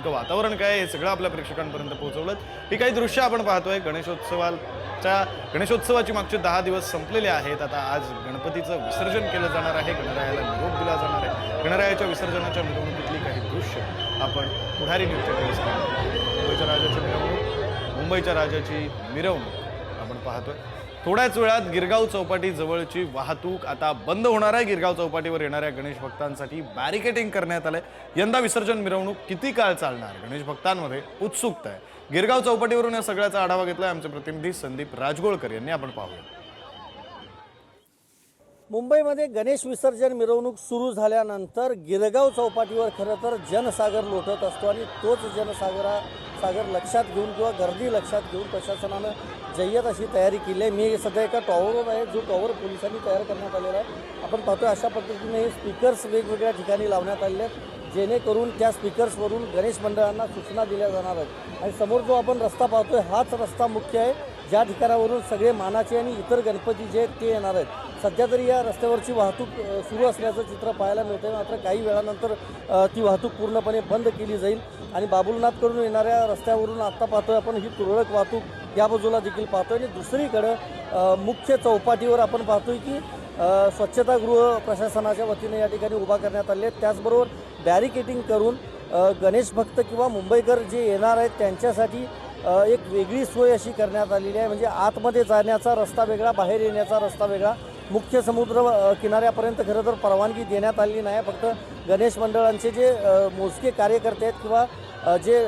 नेमकं वातावरण काय हे सगळं आपल्या प्रेक्षकांपर्यंत पोहोचवलं. ही काही दृश्य आपण पाहतोय. गणेशोत्सवाच्या गणेशोत्सवाची मागचे दहा दिवस संपलेले आहेत. आता आज गणपतीचं विसर्जन केलं जाणार आहे. गणरायाला निरोप दिला जाणार आहे. गणरायाच्या विसर्जनाच्या मिरवणुकीतली काही दृश्य आपण पुढारी नृत्य टेलिस्क्रीनवर मुंबईच्या राजाची मिरवणूक. मुंबईच्या राजाची मिरवणूक आपण पाहतोय. थोड्याच वेळात गिरगाव चौपाटी जवळची वाहतूक आता बंद होणार आहे. गिरगाव चौपाटीवर येणाऱ्या गणेश भक्तांसाठी बॅरिकेटिंग करण्यात आलंय. यंदा विसर्जन मिरवणूक किती काळ चालणार? गणेश भक्तांमध्ये उत्सुकता आहे. गिरगाव चौपाटीवरून या सगळ्याचा आढावा घेतलाय आमचे प्रतिनिधी संदीप राजगोळकर यांनी. आपण पाहूया. मुंबईमध्ये गणेश विसर्जन मिरवणूक सुरू झाल्यानंतर गिरगाव चौपाटीवर खरं तर जनसागर लोटत असतो आणि तोच जनसागरा सागर लक्षात घेऊन किंवा गर्दी लक्षात घेऊन प्रशासनानं जय्यत अशी तयारी केली आहे. मी सध्या एका टॉवरवर आहे जो टॉवर पोलिसांनी तयार करण्यात आलेला आहे. आपण पाहतोय अशा पद्धतीने हे स्पीकर्स वेगवेगळ्या ठिकाणी लावण्यात आलेले आहेत जेणेकरून त्या स्पीकर्सवरून गणेश मंडळांना सूचना दिल्या जाणार आहेत. आणि समोर जो आपण रस्ता पाहतोय हाच रस्ता मुख्य आहे. ज्या ठिकाणावरून सगळे मानाचे आणि इतर गणपती जे आहेत ते येणार आहेत. सध्या तरी या रस्त्यावरची वाहतूक सुरू असल्याचं चित्र पाहायला मिळतं मात्र काही वेळानंतर ती वाहतूक पूर्णपणे बंद केली जाईल आणि बाबुलनाथकडून येणाऱ्या रस्त्यावरून आत्ता पाहतोय आपण ही तुरळक वाहतूक या बाजूला देखील पाहतोय. आणि दुसरीकडं मुख्य चौपाटीवर आपण पाहतोय की स्वच्छतागृह प्रशासनाच्या वतीने या ठिकाणी उभा करण्यात आले आहेत. त्याचबरोबर बॅरिकेटिंग करून गणेश भक्त किंवा मुंबईकर जे येणार आहेत त्यांच्यासाठी एक वेगळी सोय अशी करण्यात आलेली आहे. म्हणजे आतमध्ये जाण्याचा रस्ता वेगळा बाहेर येण्याचा रस्ता वेगळा. मुख्य समुद्र किनाऱ्यापर्यंत खरं तर परवानगी देण्यात आलेली नाही. फक्त गणेश मंडळांचे जे मोजके कार्यकर्ते आहेत किंवा जे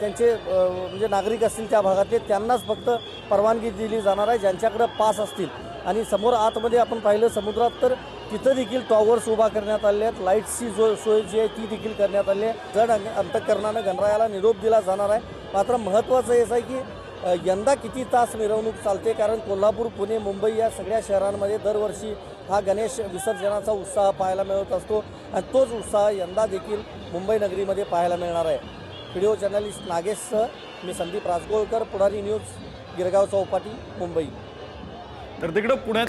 त्यांचे म्हणजे नागरिक असतील त्या भागातले त्यांनाच फक्त परवानगी दिली जाणार आहे. ज्यांच्याकडं पास असतील. आणि समोर आतमध्ये आपण पाहिलं समुद्रात तर तिथं देखील टॉवर्स उभा करण्यात आले आहेत. लाईट्सची जो सोय जी आहे ती देखील करण्यात आली आहे. जड अंतकरणानं गणरायाला निरोप दिला जाणार आहे. मात्र महत्त्वाचं हेच आहे की यंदा किती तास मिरवणूक चालते? कारण कोल्हापूर पुणे मुंबई या सगळ्या शहरांमध्ये दरवर्षी हा गणेश विसर्जनाचा उत्साह पाहायला मिळत असतो. आणि तोच उत्साह यंदा देखील मुंबई नगरीमध्ये पाहायला मिळणार आहे. व्हिडिओ जर्नलिस्ट नागेशसह मी संदीप राजगोळकर पुढारी न्यूज गिरगाव चौपाटी मुंबई. तर तिकडं पुण्यात